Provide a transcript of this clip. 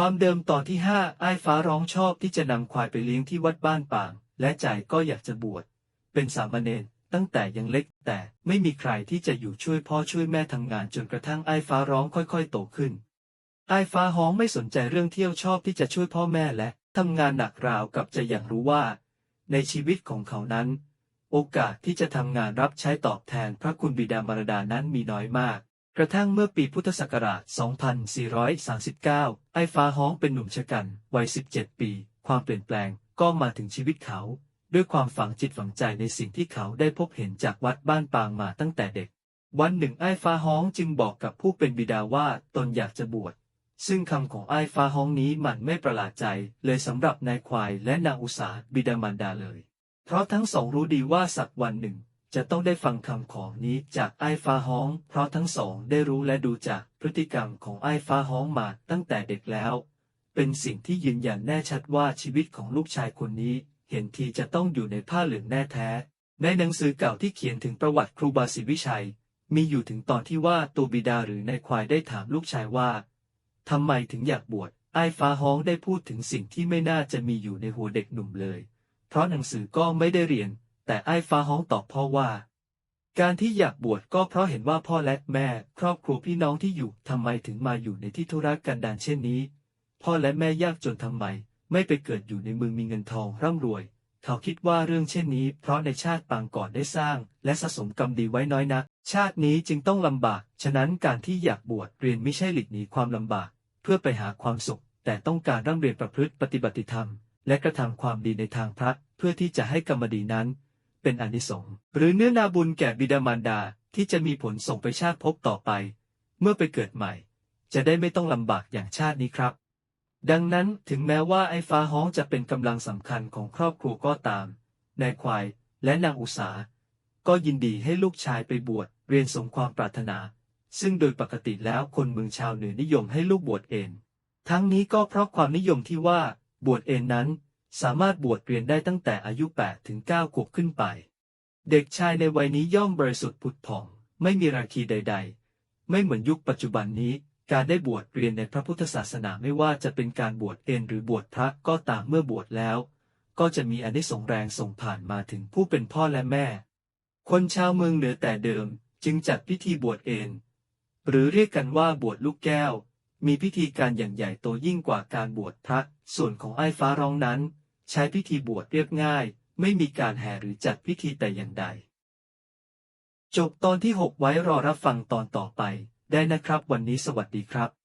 ความเดิมตอนที่ห้าไอ้ายฟ้าร้องชอบที่จะนำควายไปเลี้ยงที่วัดบ้านป่าง และใจก็อยากจะบวชเป็นสามเณรตั้งแต่ยังเล็กแต่ไม่มีใครที่จะอยู่ช่วยพ่อช่วยแม่ทำงานจนกระทั่งไอ้ฟ้าร้องค่อยๆ โตขึ้นไอ้ฟ้าฮ้องไม่สนใจเรื่องเที่ยวชอบที่จะช่วยพ่อแม่และทำงานหนักราวกับจะอย่างรู้ว่า ในชีวิตของเขานั้น โอกาสที่จะทำงานรับใช้ตอบแทนพระคุณบิดามารดานั้นมีน้อยมาก กระทั่งเมื่อปีพุทธศักราช 2439 ไอ้ฟ้าฮ้องเป็นหนุ่มชะกัน วัย 17 ปี ความเปลี่ยนแปลงก็มาถึงชีวิตเขา ด้วยความฝังจิตฝังใจในสิ่งที่เขาได้พบเห็นจากวัดบ้านปางมาตั้งแต่เด็ก วันหนึ่งไอ้ฟ้าฮ้องจึงบอกกับผู้เป็นบิดาว่าตนอยากจะบวช ซึ่งคำของไอ้ฟ้าฮ้องนี้มันไม่ประหลาดใจเลยสำหรับนายควายและนางอุสาบิดามารดาเลย เพราะทั้งสองรู้ดีว่าสักวันหนึ่ง จะต้องได้ฟังคำของนี้จากไอ้ฟ้าฮ้อง เพราะทั้งสองได้รู้และดูจากพฤติกรรมของไอ้ฟ้าฮ้องมาตั้งแต่เด็กแล้ว เป็นสิ่งที่ยืนยันแน่ชัดว่าชีวิตของลูกชายคนนี้ เห็นทีจะต้องอยู่ในผ้าเหลืองแน่แท้ ในหนังสือเก่าที่เขียนถึงประวัติครูบาศรีวิชัย มีอยู่ถึงตอนที่ว่าตัวบิดาหรือนายควายได้ถามลูกชายว่าทำไมถึงอยากบวชไอ้ฟ้าฮ้องได้พูดถึงสิ่งที่ไม่น่าจะมีอยู่ในหัวเด็กหนุ่มเลย เพราะหนังสือก็ไม่ได้เรียน แต่ไอ้ฟ้าฮ้องตอบพ่อว่า การที่อยากบวชก็เพราะเห็นว่าพ่อและแม่ ครอบครัวพี่น้องที่อยู่ทำไมถึงมาอยู่ในที่ธุรกันดารเช่นนี้ พ่อและแม่ยากจนทำไม ไม่ไปเกิดอยู่ในเมืองมีเงินทองร่ำรวย เขาคิดว่าเรื่องเช่นนี้ เพราะในชาติปางก่อนได้สร้าง และสะสมกรรมดีไว้น้อยนัก ชาตินี้จึงต้องลำบาก ฉะนั้นการที่อยากบวชเรียนไม่ใช่หลีกหนีความลำบาก เพื่อไปหาความสุข แต่ต้องการร่ำเรียนประพฤติปฏิบัติธรรม และกระทำความดีในทางพระเพื่อที่จะให้กรรมดีนั้น เป็นอนิสงส์หรือเนื้อนาบุญแก่บิดามารดาที่จะมีผลส่งไปชาติภพต่อไป เมื่อไปเกิดใหม่ จะได้ไม่ต้องลำบากอย่างชาตินี้ครับ ดังนั้นถึงแม้ว่าไอ้ฟ้าฮ้องจะเป็นกำลังสำคัญของครอบครัวก็ตามนายควายและนางอุสาก็ยินดีให้ลูกชายไปบวชเรียนสมความปรารถนา ซึ่งโดยปกติแล้วคนเมืองชาวเหนือนิยมให้ลูกบวชเอง ทั้งนี้ก็เพราะความนิยมที่ว่าบวชเองนั้น สามารถบวชเรียนได้ตั้งแต่อายุ 8 ถึง 9 ขวบขึ้นไป เด็กชายในวัยนี้ย่อมบริสุทธิ์ผุดผ่อง ไม่มีราคีใด ๆ ไม่เหมือนยุคปัจจุบันนี้ การได้บวชเรียนในพระพุทธศาสนาไม่ว่าจะเป็นการบวชเองหรือบวชพระก็ตามเมื่อบวชแล้ว ก็จะมีอนิสงส์แรงส่งผ่านมาถึงผู้เป็นพ่อและแม่ คนชาวเมืองเหนือแต่เดิมจึงจัดพิธีบวชเองหรือเรียกกันว่าบวชลูกแก้ว มีพิธีการอย่างใหญ่โตยิ่งกว่าการบวชพระส่วนของไอ้ฟ้าร้องนั้น ใช้พิธีบวชเรียบง่าย ไม่มีการแห่หรือจัดพิธีแต่อย่างใด จบตอนที่ 6 ไว้รอรับฟังตอนต่อไปได้นะครับวันนี้สวัสดีครับ